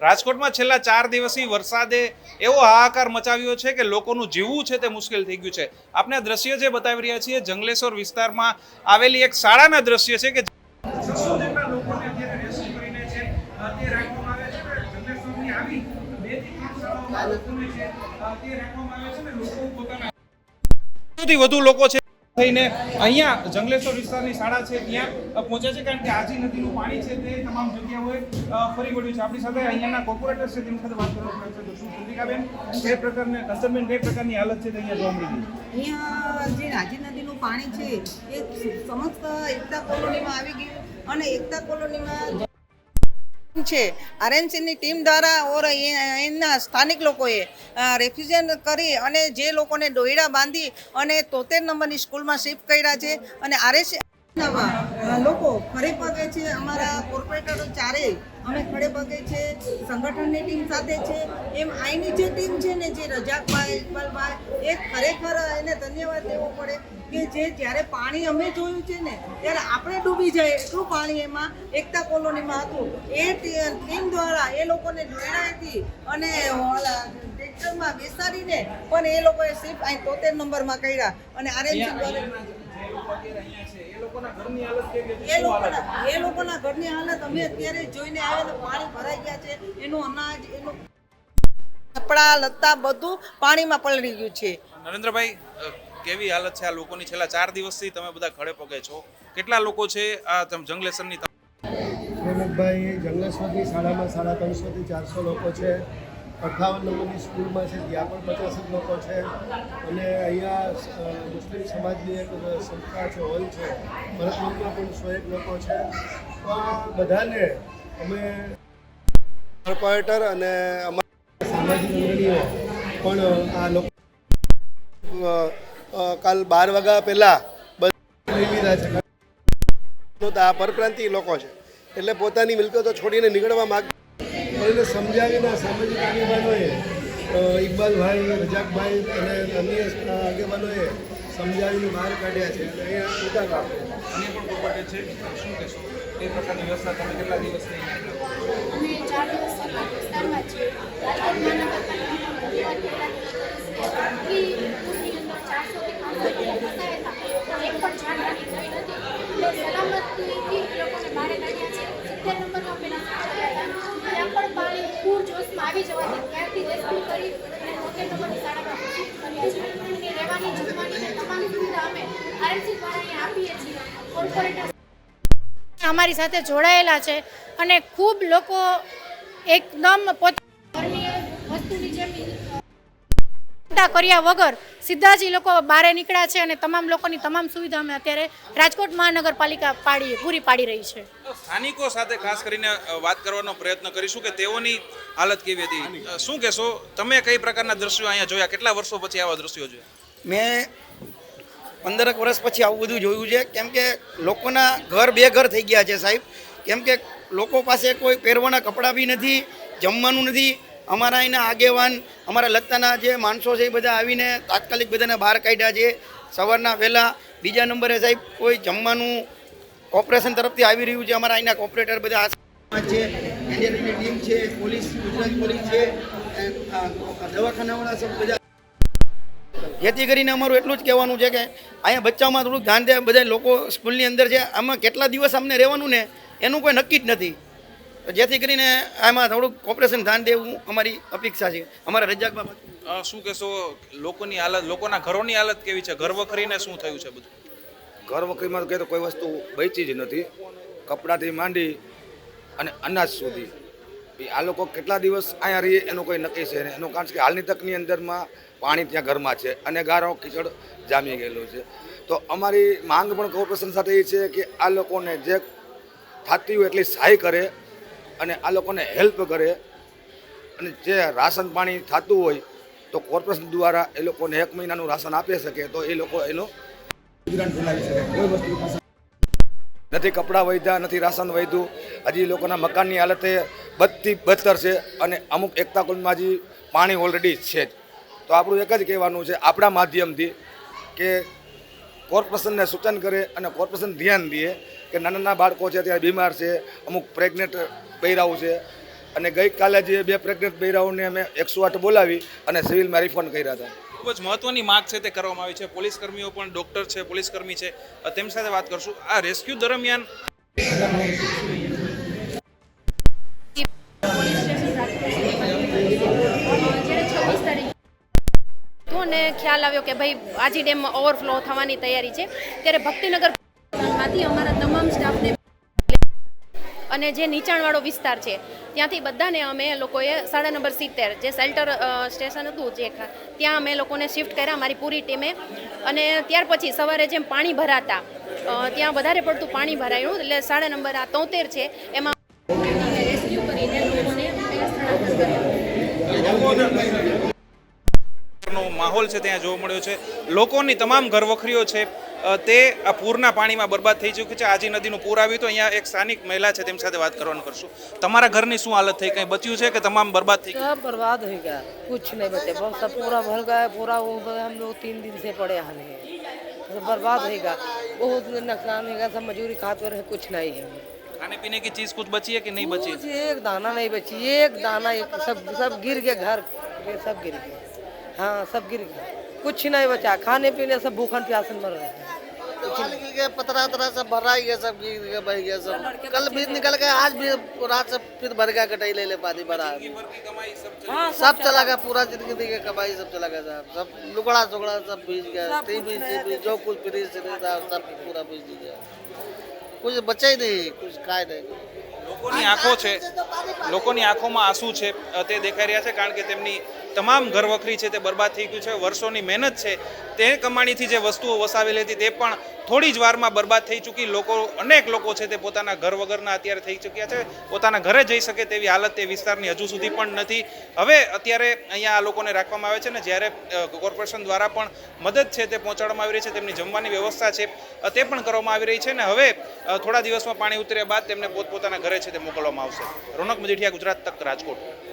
રાજકોટમાં છેલ્લા ચાર દિવસથી વરસાદે એવો હાહાકાર મચાવ્યો છે કે લોકોનું જીવવું છે તે મુશ્કેલ થઈ ગયું છે. આપણે આ દ્રશ્ય જે બતાવી રહ્યા છીએ જંગલેશ્વર વિસ્તારમાં આવેલી એક શાળાના દ્રશ્ય છે કે વધુ લોકો છે થઈને અહીંયા જંગલેશ્વર વિસ્તારની શાળા છે ત્યાં પહોંચે છે કારણ કે આજી નદીનું પાણી છે તે તમામ જગ્યાઓએ ફરી વળ્યું છે. આપણી સાથે અહીંયાના કોર્પોરેટર છે તેમની સાથે વાત કરવા પડે છે તો શું કૃતિકાબેન કઈ પ્રકારની કંચનબેન કઈ પ્રકારની હાલત છે અહીંયા જોવા મળી અહીંયા જે રાજી નદીનું પાણી છે, એ સમસ્ત એકતા કોલોનીમાં આવી ગયું અને એકતા કોલોનીમાં છે. આરએમસીની ટીમ દ્વારા ઓર એના સ્થાનિક લોકોએ રેફ્યુઝન કરી અને જે લોકોને ડોયડા બાંધી અને તોતેર નંબરની સ્કૂલમાં શિફ્ટ કર્યા છે અને આરએસસી લોકો ખડે પગે છે, અમારા કોર્પોરેટરો ચારે અમે ખડે પગે છે, સંગઠનની ટીમ સાથે છે. એમ આઈની જે ટીમ છે ને, જે રજાકભાઈ, ઇકબાલભાઈ, એ ખરેખર એને ધન્યવાદ દેવો પડે કે જે જ્યારે પાણી અમે જોયું છે ને, ત્યારે આપણે ડૂબી જાય એટલું પાણી એમાં, એકતા કોલોનીમાં હતું. એ ટીમ દ્વારા એ લોકોને દોડાયથી અને ટ્રેક્ટરમાં બેસાડીને પણ એ લોકોએ શિફ્ટ અહીં તોતેર નંબરમાં કર્યા અને આરએમસી દ્વારા જે લોકો અત્યારે અહીંયા છે એ લોકોના ઘરની હાલત કેવી હતી? એ લોકોના ઘરની હાલત અમે અત્યારે જોઈને આવ્યા પાણી ભરાઈ ગયા છે. એનું અનાજ એનું કપડા લત્તા બધું પાણીમાં પલળી ગયું છે. નરેન્દ્રભાઈ કેવી હાલત છે આ લોકોની? છેલ્લા ચાર દિવસથી તમે બધા ખડે પગે છો. કેટલા લોકો છે આ જંગલેશ્વરની પ્રેમકભાઈ જંગલેશ્વરની શાળામાં સાડા ત્રણસોથી ચારસો લોકો છે. અઠ્ઠાવન નંબરની સ્કૂલમાં છે ત્યાં પણ પચાસ જ લોકો છે. અને અહીંયા મુસ્લિમ સમાજની એક સંસ્થા છે, હોલ છે. ભરતમાં પણ સો એક લોકો છે. તો બધાને અમે કોર્પોરેટર અને અમારા સામાજિક મંડળીઓ પણ, આ લોકો કાલ બાર વાગ્યા પહેલાં બધા લઈ લીધા છે. આ પરપ્રાંતિય લોકો છે. એટલે પોતાની મિલકતો છોડીને નીકળવા માંગતા એને સમજાવીને સામાજિક આગેવાનોએ ઇકબાલભાઈ રજાકભાઈ અને અન્ય આગેવાનોએ સમજાવીને બહાર કાઢ્યા છે. અને અહીંયા કામ અન્ય પણ પ્રોપર્ટી છે. શું કહેશો? એ પ્રકારની વ્યવસ્થા તમે કેટલા દિવસથી અમે ચાર દિવસથી આ છીએ રાજકોટ મહાનગરપાલિકામાં કેટલી મુશ્કેલી અંદર ચારસોથી પાંચસો લોકો ફસાયા હતા એક પણ જાનહાની થઈ નથી એટલે સલામતીથી એ લોકોને બહાર કાઢ્યા છે સિત્તેર નંબરમાં પેલા શૌચાલય હતા ત્યાં પણ પાણી પૂર જોશમાં આવી જવાથી ત્યાંથી રેસ્ક્યુ કરી અને તોતેર નંબરની શાળામાં શિફ્ટ કર્યા છે અને રહેવાની જમવાની ને તમામ સુવિધા અમે આરએમસી દ્વારા અહીંયા આપીએ છીએ કોર્પોરેટર અમારી સાથે જોડાયેલા છે અને ખૂબ લોકો એકદમ પોત કર્યા વગર સીધા જ લોકો બહાર નીકળ્યા છે અને તમામ લોકોની તમામ સુવિધા અમે અત્યારે રાજકોટ મહાનગરપાલિકા પાડી પૂરી પાડી રહી છે. સ્થાનિકો સાથે ખાસ કરીને વાત કરવાનો પ્રયત્ન કરીશું કે તેઓની હાલત કેવી હતી? શું કહેશો? તમે કઈ પ્રકારના દ્રશ્યો અહીંયા જોયા? કેટલા વર્ષો પછી આવા દ્રશ્યો જોયા? મેં પંદરક વર્ષ પછી આવું બધું જોયું છે. કેમ કે લોકોના ઘર બે ઘર થઈ ગયા છે સાહેબ. કેમ કે લોકો પાસે કોઈ પહેરવાના કપડાં બી નથી, જમવાનું નથી. અમારા અહીંના આગેવાન, અમારા લત્તાના જે માણસો છે એ બધા આવીને તાત્કાલિક બધાને બહાર કાઢ્યા છે. સવારના વહેલા બીજા નંબરે સાહેબ કોઈ જમવાનું કોર્પોરેશન તરફથી આવી રહ્યું છે. અમારા અહીંના કોર્પોરેટર બધા છે. એનડીઆરએફની ટીમ છે, પોલીસ, ગુજરાત પોલીસ છે. દવાખાનાવાળા સબ બધા જેથી કરીને અમારું એટલું જ કહેવાનું છે કે અહીંયા બચ્ચાઓમાં થોડુંક ધ્યાન દે બધા લોકો સ્કૂલની અંદર છે આમાં કેટલા દિવસ અમને રહેવાનું ને એનું કોઈ નક્કી જ નથી. તો જેથી કરીને આમાં થોડુંક કોપરેશન ધ્યાન દેવું અમારી અપેક્ષા છે. અમારા રજાક શું કહેશો લોકોની હાલત લોકોના ઘરોની હાલત કેવી છે? ઘર વખરીને શું થયું છે બધું? ઘર વખરીમાં તો કહે તો કોઈ વસ્તુ બચી જ નથી. કપડાથી માંડી અને અનાજ સુધી. આ લોકો કેટલા દિવસ અહીંયા રહીએ એનું કોઈ નક્કી છે નહીં. એનું કારણ કે હાલની તકની અંદરમાં પાણી ત્યાં ઘરમાં છે અને ગારો કીચડ જામી ગયેલું છે. તો અમારી માંગ પણ કોર્પોરેશન સાથે એ છે કે આ લોકોને જે થતી હોય એટલી સહાય કરે અને આ લોકોને હેલ્પ કરે અને જે રાશન પાણી થતું હોય તો કોર્પોરેશન દ્વારા એ લોકોને એક મહિનાનું રાશન આપી શકે તો એ લોકો એનું નથી કપડાં વધ્યા નથી રાશન વધ્યું હજી લોકોના મકાનની હાલતે બધી બદતર છે અને અમુક એકતા કુલમાં હજી પાણી ઓલરેડી છે જ. તો આપણું એક જ કહેવાનું છે, આપણા માધ્યમથી કે કોર્પોરેશનને સૂચન કરે અને કોર્પોરેશન ધ્યાન દે કે નાના નાના બાળકો છે ત્યારે બીમાર છે, અમુક પ્રેગ્નેન્ટ બૈરાઓ છે. અને ગઈકાલે જે બે પ્રેગ્નેન્ટ બૈરાઓને અમે એકસો આઠ બોલાવી અને સિવિલમાં રિફંડ કર્યા હતા. ખૂબ જ મહત્વની માગ છે તે કરવામાં આવી છે. પોલીસ કર્મીઓ પણ ડોક્ટર છે પોલીસ કર્મી છે તેમની સાથે વાત કરશું. આ રેસ્ક્યુ દરમિયાન જ્યારે છવ્વીસ તારીખ ને ખ્યાલ આવ્યો કે ભાઈ આજી ડેમમાં ઓવરફ્લો થવાની તૈયારી છે. ત્યારે ભક્તિનગરમાંથી અમારા તમામ સ્ટાફને અને જે નીચાણવાળો વિસ્તાર છે, ત્યાંથી બધાને અમે લોકોએ સાડા નંબર સિત્તેર જે શેલ્ટર સ્ટેશન હતું જે, ત્યાં અમે લોકોને શિફ્ટ કર્યા અમારી પૂરી ટીમે. અને ત્યાર પછી સવારે જેમ પાણી ભરાતા ત્યાં વધારે પડતું પાણી ભરાયું, એટલે સાડા નંબર આ તોતેર છે, એમાં રેસ્ક્યુ કરીને લોકોને સ્થળાંતર કર્યા. નો માહોલ છે ત્યાં જોવા મળ્યો છે લોકોની તમામ ઘરવખરીઓ છે અ, તે આ પૂરના પાણીમાં બરબાદ થઈ ચૂકી છે આજી નદીનું પૂર આવ્યું તો અહીંયા એક સ્થાનિક મહિલા છે તેમની સાથે વાત કરવાનું કરશું તમારા ઘરની શું હાલત થઈ કંઈ બચ્યું છે કે તમામ બરબાદ થઈ ગયું सब बर्बाद हो गया कुछ नहीं बचे बहुत सब पूरा भर गया पूरा वो हम लोग तीन दिन से पड़े यहाँ नहीं सब बर्बाद हो गया बहुत नुकसान हो गया सब मजूरी खाते रहे कुछ नहीं है खाने पीने की चीज़ कुछ बची है कि नहीं बची? कुछ एक दाना नहीं बची एक दाना एक सब सब गिर गए घर। ये सब गिर गए हाँ सब गिर गया। कुछ नहीं बचा। खाने पीने सब भूखन प्यासन मर रहे हैं। गया पतरा वतरा सब भरा ही सब गिर गया बह गया सब। कल भी निकल गया आज भी रात से फिर भर गया कटाई ले ले पानी भरा। सब चला गया पूरा ज़िंदगी की कमाई सब चला गया साहब। सब लुकड़ा चुकड़ा सब भीज गया। जो कुछ फ्रिज फ्रिज था सब पूरा भीज गया। कुछ बचा ही नहीं कुछ खाए नहीं લોકોની આંખો છે લોકોની આંખોમાં આંસુ છે અ, તે દેખાઈ રહ્યા છે કારણ કે તેમની તમામ ઘરવખરી છે તે બરબાદ થઈ ગયું છે, વર્ષોની મહેનત છે, તે કમાણીથી જે વસ્તુઓ વસાવેલી હતી તે પણ થોડી જ વારમાં બરબાદ થઈ ચૂકી. લોકો, અનેક લોકો છે તે પોતાના ઘર વગરના અત્યારે થઈ ચૂક્યા છે, પોતાના ઘરે જઈ શકે તેવી હાલત તે વિસ્તારની હજુ સુધી પણ નથી. હવે અત્યારે અહીંયા આ લોકોને રાખવામાં આવે છે ને જ્યારે કોર્પોરેશન દ્વારા પણ મદદ છે તે પહોંચાડવામાં આવી રહી છે, તેમની જમવાની વ્યવસ્થા છે તે પણ કરવામાં આવી રહી છે ને હવે થોડા દિવસમાં પાણી ઉતર્યા બાદ તેમને પોતપોતાના ઘરે છે તે મોકલવામાં આવશે. રોનક મજીઠિયા, ગુજરાત તક રાજકોટ.